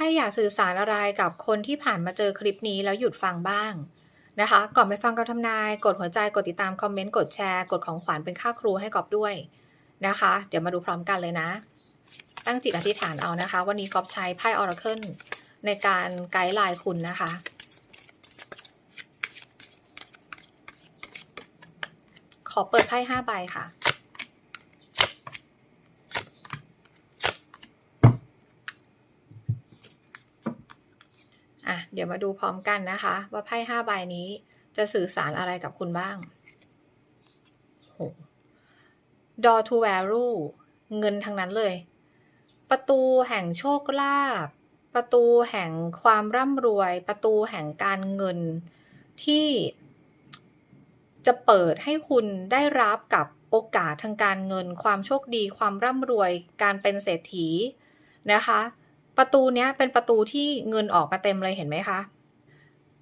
พ่อยากสื่อสารอะไรกับคนที่ผ่านมาเจอคลิปนี้แล้วหยุดฟังบ้างนะคะ ก่อนไปฟังคำทำนาย กดหัวใจกดติดตามคอมเมนต์กดแชร์กดของขวัญเป็นค่าครูให้กอบด้วยนะคะ เดี๋ยวมาดูพร้อมกันเลยนะ ตั้งจิตอธิษฐานเอานะคะ วันนี้กอบใช้ไพ่ออร์เคิลในการไกด์ไลน์คุณนะคะขอเปิดไพ่ห้าใบค่ะ อะเดี๋ยวมาดูพร้อมกันนะคะ ว่าไพ่ห้าใบนี้จะสื่อสารอะไรกับคุณบ้างโห Door to value เงินทั้งนั้นเลย ประตูแห่งโชคลาภประตูแห่งความร่ำรวย ประตูแห่งการเงินที่จะเปิดให้คุณได้รับกับโอกาสทางการเงิน ความโชคดี ความร่ำรวย การเป็นเศรษฐีนะคะ ประตูเนี้ยเป็นประตูที่เงินออกมาเต็มเลยเห็นไหมคะ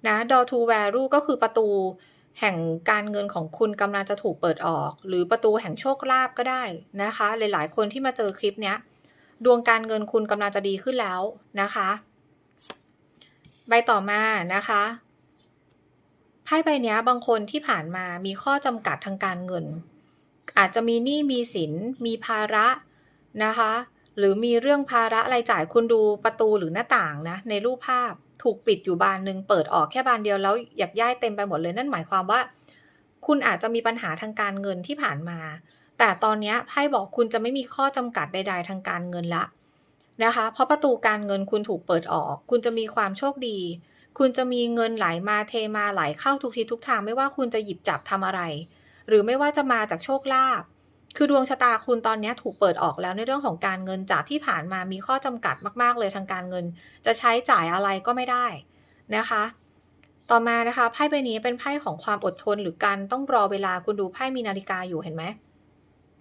นะ door to value ก็คือประตูแห่งการเงินของคุณกำลังจะถูกเปิดออก หรือประตูแห่งโชคลาภก็ได้นะคะ หลายๆ คนที่มาเจอคลิปเนี้ยดวงการเงินคุณกำลังจะดีขึ้นแล้วนะคะ ใบต่อมานะคะไพ่ใบเนี้ยบางคนที่ผ่านมามีข้อจำกัดทางการเงิน อาจจะมีหนี้มีสินมีภาระนะคะ หรือมีเรื่องภาระรายจ่ายคุณดูประตูหรือหน้าต่างนะ ในรูปภาพถูกปิดอยู่บานหนึ่งเปิดออกแค่บานเดียวแล้วอยากย้ายเต็มไปหมดเลยนั่นหมายความว่า คุณอาจจะมีปัญหาทางการเงินที่ผ่านมา แต่ตอนนี้ไพ่บอกคุณจะไม่มีข้อจำกัดใด ๆ ทางการเงินละนะคะ เพราะประตูการเงินคุณถูกเปิดออก คุณจะมีความโชคดี คุณจะมีเงินไหลมาเทมาไหลเข้าทุกทิศทุกทาง ไม่ว่าคุณจะหยิบจับทำอะไร หรือไม่ว่าจะมาจากโชคลาภ คือดวงชะตาคุณตอนนี้ถูกเปิดออกแล้วในเรื่องของการเงินจากที่ผ่านมามีข้อจำกัดมาก ๆ เลยทางการเงิน จะใช้จ่ายอะไรก็ไม่ได้นะคะ ต่อมานะคะไพ่ใบนี้เป็นไพ่ของความอดทนหรือการต้องรอเวลาคุณดูไพ่มีนาฬิกาอยู่เห็นไหม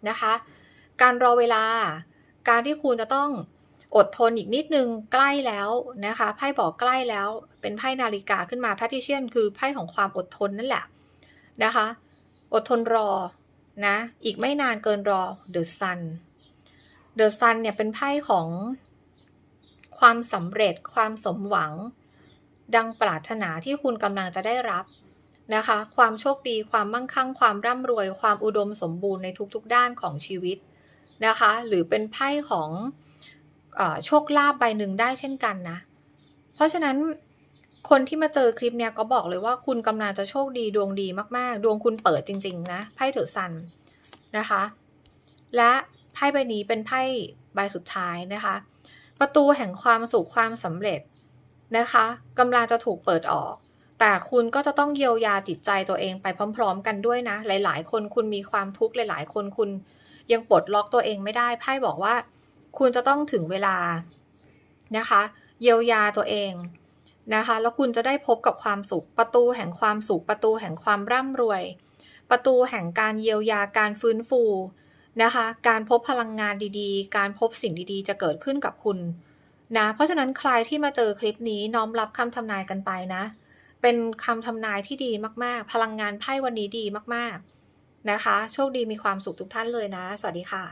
นะคะ การรอเวลา การที่คุณจะต้องอดทนอีกนิดนึงใกล้แล้วนะคะไพ่บอกใกล้แล้ว เป็นไพ่นาฬิกาขึ้นมาแพทิเชียนคือไพ่ของความอดทนนั่นแหละนะคะ อดทนรอ นะ อีกไม่นานเกินรอ The Sun The Sun เนี่ยเป็นไพ่ของความสำเร็จความสมหวัง ดังปรารถนาที่คุณกำลังจะได้รับนะคะ ความโชคดีความมั่งคั่ง ความร่ำรวย ความอุดมสมบูรณ์ในทุกๆด้านของชีวิตนะคะ หรือเป็นไพ่ของอโชคลาภใบหนึ่งได้เช่นกันนะ เพราะฉะนั้น คนที่มาเจอคลิปเนี้ยก็บอกเลยว่าคุณกำลังจะโชคดีดวงดีมากๆ ดวงคุณเปิดจริง ๆ นะไพ่เถอซันนะคะ และไพ่ใบนี้เป็นไพ่ใบสุดท้ายนะคะ ประตูแห่งความสุขความสำเร็จนะคะกำลังจะถูกเปิดออก แต่คุณก็จะต้องเยียวยาจิตใจตัวเองไปพร้อม ๆ กันด้วยนะ หลาย ๆ คนคุณมีความทุกข์หลาย ๆ คนคุณยังปลดล็อกตัวเองไม่ได้ไพ่บอกว่า คุณจะต้องถึงเวลานะคะ เยียวยาตัวเอง นะคะ แล้วคุณจะได้พบกับความสุข ประตูแห่งความสุข ประตูแห่งความร่ำรวย ประตูแห่งการเยียวยาการฟื้นฟูนะคะ การพบพลังงานดีๆ การพบสิ่งดีๆ จะเกิดขึ้นกับคุณนะ เพราะฉะนั้นใครที่มาเจอคลิปนี้น้อมรับคำทำนายกันไปนะ เป็นคำทำนายที่ดีมากๆ พลังงานไพ่วันนี้ดีมากๆนะคะ โชคดีมีความสุขทุกท่านเลยนะ สวัสดีค่ะ